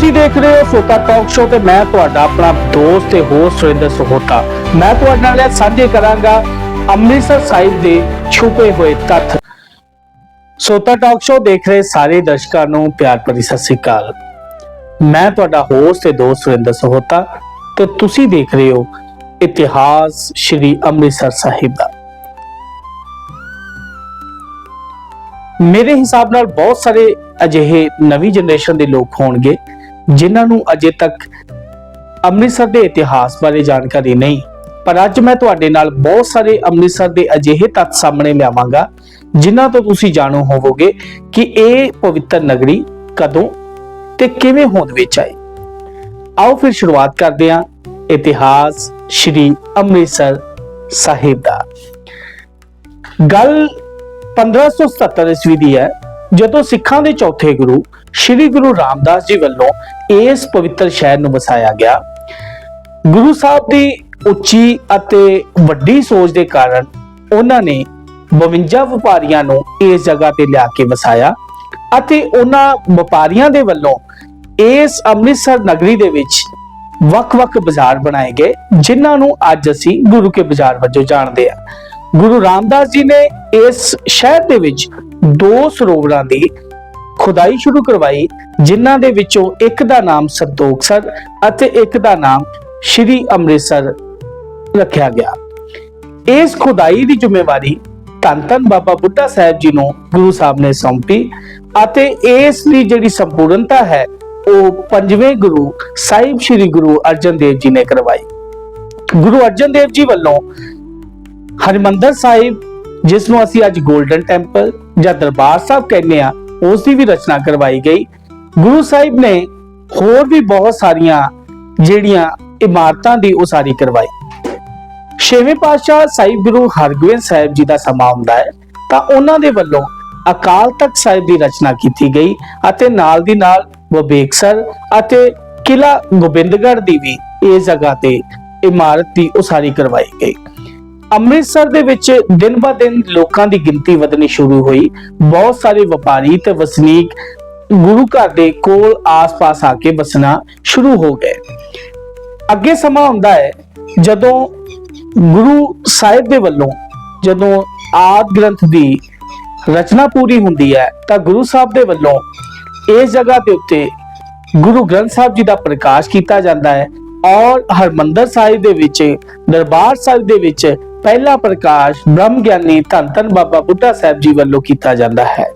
ਤੁਸੀਂ ਦੇਖ ਰਹੇ ਹੋ ਸੋਤਾ ਟਾਕ ਸ਼ੋ ਤੇ ਮੈਂ ਤੁਹਾਡਾ ਆਪਣਾ ਦੋਸਤ ਤੇ ਹੋਸਟ ਸੁਰਿੰਦਰ ਸਹੋਤਾ। ਮੈਂ ਤੁਹਾਡੇ ਨਾਲ ਇਹ ਸਾਂਝੇ ਕਰਾਂਗਾ ਅੰਮ੍ਰਿਤਸਰ ਸਾਹਿਬ ਦੇ ਛੁਪੇ ਹੋਏ ਤੱਥ। ਸੋਤਾ ਟਾਕ ਸ਼ੋ ਦੇਖ ਰਹੇ ਸਾਰੇ ਦਰਸ਼ਕਾਂ ਨੂੰ ਪਿਆਰ ਭਰੀ ਸਤਿ ਸ੍ਰੀ ਅਕਾਲ। ਮੈਂ ਤੁਹਾਡਾ ਹੋਸਟ ਤੇ ਦੋਸਤ ਸੁਰਿੰਦਰ ਸਹੋਤਾ ਤੇ ਤੁਸੀਂ ਦੇਖ ਰਹੇ ਹੋ ਇਤਿਹਾਸ ਸ਼੍ਰੀ ਅੰਮ੍ਰਿਤਸਰ ਸਾਹਿਬ ਦਾ। ਮੇਰੇ ਹਿਸਾਬ ਨਾਲ ਬਹੁਤ ਸਾਰੇ ਅਜਿਹੇ ਨਵੀਂ ਜਨਰੇਸ਼ਨ ਦੇ ਲੋਕ ਹੋਣਗੇ ਜਿਨ੍ਹਾਂ ਨੂੰ ਅਜੇ ਤੱਕ ਅੰਮ੍ਰਿਤਸਰ ਦੇ ਇਤਿਹਾਸ ਬਾਰੇ ਜਾਣਕਾਰੀ ਨਹੀਂ, ਪਰ ਅੱਜ ਮੈਂ ਤੁਹਾਡੇ ਨਾਲ ਬਹੁਤ ਸਾਰੇ ਅੰਮ੍ਰਿਤਸਰ ਦੇ ਅਜਿਹੇ ਤੱਥ ਸਾਹਮਣੇ ਲਿਆਵਾਂਗਾ, ਜਿਨ੍ਹਾਂ ਤੋਂ ਤੁਸੀਂ ਜਾਣੂ ਹੋਵੋਗੇ ਕਿ ਇਹ ਪਵਿੱਤਰ ਨਗਰੀ ਕਦੋਂ ਤੇ ਕਿਵੇਂ ਹੋਂਦ ਵਿੱਚ ਆਈ ਆਓ ਫਿਰ ਸ਼ੁਰੂਆਤ ਕਰਦੇ ਹਾਂ, ਇਤਿਹਾਸ ਸ਼੍ਰੀ ਅੰਮ੍ਰਿਤਸਰ ਸਾਹਿਬ ਦਾ। ਗੱਲ 1577 ਈਸਵੀ ਦੀ ਹੈ ਜਦੋਂ ਸਿੱਖਾਂ ਦੇ ਚੌਥੇ ਗੁਰੂ ਸ੍ਰੀ ਗੁਰੂ ਰਾਮਦਾਸ ਜੀ ਵੱਲੋਂ ਇਸ ਪਵਿੱਤਰ ਸ਼ਹਿਰ ਨੂੰ ਵਸਾਇਆ ਗਿਆ, ਗੁਰੂ ਸਾਹਿਬ ਦੀ ਉੱਚੀ ਅਤੇ ਵੱਡੀ ਸੋਚ ਦੇ ਕਾਰਨ ਉਹਨਾਂ ਨੇ 52 ਵਪਾਰੀਆਂ ਨੂੰ ਇਸ ਜਗ੍ਹਾ ਤੇ ਲਿਆ ਕੇ ਵਸਾਇਆ ਅਤੇ ਉਹਨਾਂ ਵਪਾਰੀਆਂ ਦੇ ਵੱਲੋਂ ਇਸ ਅੰਮ੍ਰਿਤਸਰ ਨਗਰੀ ਦੇ ਵਿੱਚ ਵੱਖ-ਵੱਖ ਬਾਜ਼ਾਰ ਬਣਾਏ ਗਏ, ਜਿਨ੍ਹਾਂ ਨੂੰ ਅੱਜ ਅਸੀਂ ਗੁਰੂ ਕੇ ਬਾਜ਼ਾਰ ਵਜੋਂ ਜਾਣਦੇ ਹਾਂ। ਗੁਰੂ ਰਾਮਦਾਸ ਜੀ ਨੇ ਇਸ ਸ਼ਹਿਰ ਦੇ ਵਿੱਚ ਦੋ ਸਰੋਵਰਾਂ ਦੀ ਖੁਦਾਈ ਸ਼ੁਰੂ ਕਰਵਾਈ, ਜਿਨ੍ਹਾਂ ਦੇ ਵਿੱਚੋਂ ਇੱਕ ਦਾ ਨਾਮ ਸੰਤੋਖਸਰ ਅਤੇ ਇੱਕ ਦਾ ਨਾਮ ਸ਼੍ਰੀ ਅੰਮ੍ਰਿਤਸਰ ਰੱਖਿਆ ਗਿਆ। ਇਸ ਖੁਦਾਈ ਦੀ ਜ਼ਿੰਮੇਵਾਰੀ ਧੰਨ ਧੰਨ ਬਾਬਾ ਬੁੱਢਾ ਸਾਹਿਬ ਜੀ ਨੂੰ ਗੁਰੂ ਸਾਹਿਬ ਨੇ ਸੌਂਪੀ ਅਤੇ ਇਸ ਦੀ ਜਿਹੜੀ ਸੰਪੂਰਨਤਾ ਹੈ, ਉਹ ਪੰਜਵੇਂ ਗੁਰੂ ਸਾਹਿਬ ਸ਼੍ਰੀ ਗੁਰੂ ਅਰਜਨ ਦੇਵ ਜੀ ਨੇ ਕਰਵਾਈ। ਗੁਰੂ ਅਰਜਨ ਦੇਵ ਜੀ ਵੱਲੋਂ ਹਰਿਮੰਦਰ ਸਾਹਿਬ ਜਿਸ ਨੂੰ ਅਸੀਂ ਅੱਜ 골ਡਨ ਟੈਂਪਲ ਜਾਂ ਦਰਬਾਰ ਸਾਹਿਬ ਕਹਿੰਦੇ ਆ ਉਸ ਦੀ ਵੀ ਰਚਨਾ ਕਰਵਾਈ ਗਈ। ਗੁਰੂ ਸਾਹਿਬ ਨੇ ਹੋਰ ਵੀ ਬਹੁਤ ਸਾਰੀਆਂ ਜਿਹੜੀਆਂ ਇਮਾਰਤਾਂ ਦੀ ਉਸਾਰੀ ਕਰਵਾਈ। ਛੇਵੇਂ ਪਾਤਸ਼ਾਹ ਸਾਹਿਬ ਗੁਰੂ ਹਰਗੋਬਿੰਦ ਸਾਹਿਬ ਜੀ ਦਾ ਸਮਾਂ ਹੁੰਦਾ ਹੈ, ਤਾਂ ਉਹਨਾਂ ਦੇ ਵੱਲੋਂ ਅਕਾਲ ਤਖਤ ਸਾਹਿਬ ਦੀ ਰਚਨਾ ਕੀਤੀ ਗਈ ਅਤੇ ਨਾਲ ਦੀ ਨਾਲ ਵਿਵੇਕਸਰ ਅਤੇ ਕਿਲਾ ਗੋਬਿੰਦਗੜ੍ਹ ਦੀ ਵੀ ਇਸ ਜਗ੍ਹਾ ਤੇ ਇਮਾਰਤ ਦੀ ਉਸਾਰੀ ਕਰਵਾਈ ਗਈ। ਅੰਮ੍ਰਿਤਸਰ ਦੇ ਵਿੱਚ ਦਿਨ ਬਾ ਦਿਨ ਲੋਕਾਂ ਦੀ ਗਿਣਤੀ ਵਧਣੀ ਸ਼ੁਰੂ ਹੋਈ। ਬਹੁਤ ਸਾਰੇ ਵਪਾਰੀ ਤੇ ਵਸਨੀਕ ਗੁਰੂ ਘਰ ਦੇ ਕੋਲ ਆਸ-ਪਾਸ ਆ ਕੇ ਵਸਣਾ ਸ਼ੁਰੂ ਹੋ ਗਏ। ਅੱਗੇ ਸਮਾਂ ਹੁੰਦਾ ਹੈ, ਜਦੋਂ ਗੁਰੂ ਸਾਹਿਬ ਦੇ ਵੱਲੋਂ ਜਦੋਂ ਆਦ ਗ੍ਰੰਥ ਦੀ ਰਚਨਾ ਪੂਰੀ ਹੁੰਦੀ ਹੈ, ਤਾਂ ਗੁਰੂ ਸਾਹਿਬ ਦੇ ਵੱਲੋਂ ਇਸ ਜਗ੍ਹਾ ਦੇ ਉੱਤੇ ਗੁਰੂ ਗ੍ਰੰਥ ਸਾਹਿਬ ਜੀ ਦਾ ਪ੍ਰਕਾਸ਼ ਕੀਤਾ ਜਾਂਦਾ ਹੈ। ਔਰ ਹਰਮੰਦਰ ਸਾਹਿਬ ਦੇ ਵਿੱਚ, ਦਰਬਾਰ ਸਾਹਿਬ ਦੇ ਵਿੱਚ ਪਹਿਲਾ ਪ੍ਰਕਾਸ਼ ਬ੍ਰਹਮ ਗਿਆਨੀ ਧੰਨ ਧੰਨ ਬਾਬਾ ਬੁੱਢਾ ਸਾਹਿਬ ਜੀ ਵੱਲੋਂ ਕੀਤਾ ਜਾਂਦਾ ਹੈ।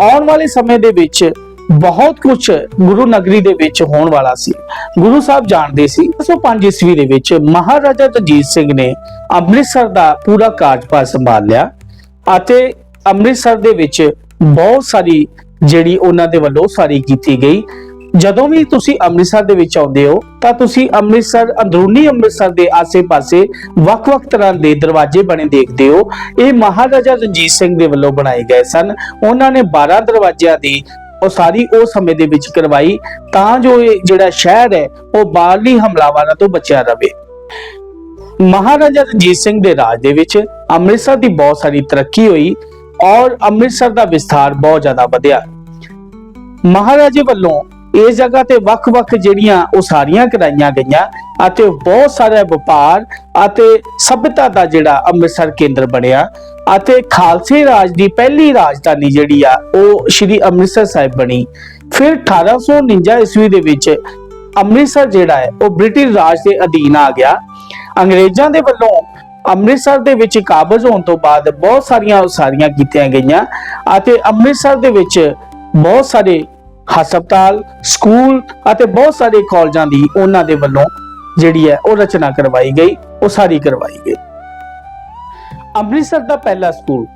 ਆਉਣ ਵਾਲੇ ਸਮੇਂ ਦੇ ਵਿੱਚ ਬਹੁਤ ਕੁਝ ਗੁਰੂ ਨਗਰੀ ਦੇ ਵਿੱਚ ਹੋਣ ਵਾਲਾ ਸੀ। ਗੁਰੂ ਸਾਹਿਬ ਜਾਣਦੇ ਸੀ। 1905 ਈਸਵੀ ਦੇ ਵਿੱਚ ਮਹਾਰਾਜਾ ਰਣਜੀਤ ਸਿੰਘ ਨੇ ਅੰਮ੍ਰਿਤਸਰ ਦਾ ਪੂਰਾ ਕਾਰਜਭਾਰ ਸੰਭਾਲ ਲਿਆ ਅਤੇ ਅੰਮ੍ਰਿਤਸਰ ਦੇ ਵਿੱਚ ਬਹੁਤ ਸਾਰੀ ਜਿਹੜੀ ਉਹਨਾਂ ਦੇ ਵੱਲੋਂ ਸਾਰੀ ਕੀਤੀ ਗਈ। ਜਦੋਂ ਵੀ ਤੁਸੀਂ ਅੰਮ੍ਰਿਤਸਰ ਦੇ ਵਿੱਚ ਆਉਂਦੇ ਹੋ, ਤਾਂ ਤੁਸੀਂ ਅੰਮ੍ਰਿਤਸਰ, ਅੰਦਰੂਨੀ ਅੰਮ੍ਰਿਤਸਰ ਦੇ ਆਸੇ-ਪਾਸੇ ਵੱਖ-ਵੱਖ ਤਰ੍ਹਾਂ ਦੇ ਦਰਵਾਜ਼ੇ ਬਣੇ ਦੇਖਦੇ ਹੋ। ਇਹ ਮਹਾਰਾਜਾ ਰਣਜੀਤ ਸਿੰਘ ਦੇ ਵੱਲੋਂ ਬਣਾਏ ਗਏ ਸਨ। ਉਹਨਾਂ ਨੇ 12 ਦਰਵਾਜ਼ਿਆਂ ਦੀ ਉਸਾਰੀ ਉਹ ਸਮੇਂ ਦੇ ਵਿੱਚ ਕਰਵਾਈ, ਤਾਂ ਜੋ ਇਹ ਜਿਹੜਾ ਸ਼ਹਿਰ ਹੈ, ਉਹ ਬਾਹਰਲੀ ਹਮਲਾਵਰਾਂ ਤੋਂ ਬਚਿਆ ਰਹੇ ਮਹਾਰਾਜਾ ਰਣਜੀਤ ਸਿੰਘ ਦੇ ਰਾਜ ਦੇ ਵਿੱਚ ਅੰਮ੍ਰਿਤਸਰ ਦੀ ਬਹੁਤ ਸਾਰੀ ਤਰੱਕੀ ਹੋਈ ਔਰ ਅੰਮ੍ਰਿਤਸਰ ਦਾ ਵਿਸਥਾਰ ਬਹੁਤ ਜ਼ਿਆਦਾ ਵਧਿਆ। ਮਹਾਰਾਜੇ ਵੱਲੋਂ ਇਸ ਜਗ੍ਹਾ ਤੇ ਵੱਖ-ਵੱਖ ਜਿਹੜੀਆਂ ਉਸਾਰੀਆਂ ਕਰਾਈਆਂ ਗਈਆਂ ਅਤੇ ਬਹੁਤ ਸਾਰਾ ਵਪਾਰ ਅਤੇ ਸਭਿਅਤਾ ਦਾ ਜਿਹੜਾ ਅੰਮ੍ਰਿਤਸਰ ਕੇਂਦਰ ਬਣਿਆ ਅਤੇ ਖਾਲਸੇ ਰਾਜ ਦੀ ਪਹਿਲੀ ਰਾਜਧਾਨੀ ਜਿਹੜੀ ਆ, ਉਹ ਸ਼੍ਰੀ ਅੰਮ੍ਰਿਤਸਰ ਸਾਹਿਬ ਬਣੀ। ਫਿਰ 1849 ਈਸਵੀ ਦੇ ਵਿੱਚ ਅੰਮ੍ਰਿਤਸਰ ਜਿਹੜਾ ਹੈ, ਉਹ ਬ੍ਰਿਟਿਸ਼ ਰਾਜ ਦੇ ਅਧੀਨ ਆ ਗਿਆ। ਅੰਗਰੇਜ਼ਾਂ ਦੇ ਵੱਲੋਂ ਅੰਮ੍ਰਿਤਸਰ ਦੇ ਵਿੱਚ ਕਾਬਜ਼ ਹੋਣ ਤੋਂ ਬਾਅਦ ਬਹੁਤ ਸਾਰੀਆਂ ਉਸਾਰੀਆਂ ਕੀਤੀਆਂ ਗਈਆਂ ਅਤੇ ਅੰਮ੍ਰਿਤਸਰ ਦੇ ਵਿੱਚ ਬਹੁਤ ਸਾਰੇ ਹਸਪਤਾਲ, ਸਕੂਲ ਅਤੇ ਬਹੁਤ ਸਾਰੇ ਕਾਲਜਾਂ ਦੀ ਉਹਨਾਂ ਦੇ ਵੱਲੋਂ ਜਿਹੜੀ ਹੈ ਉਹ ਰਚਨਾ ਕਰਵਾਈ ਗਈ, ਉਹ ਸਾਰੀ ਕਰਵਾਈ ਗਈ। ਅੰਮ੍ਰਿਤਸਰ ਦਾ ਪਹਿਲਾ ਸਕੂਲ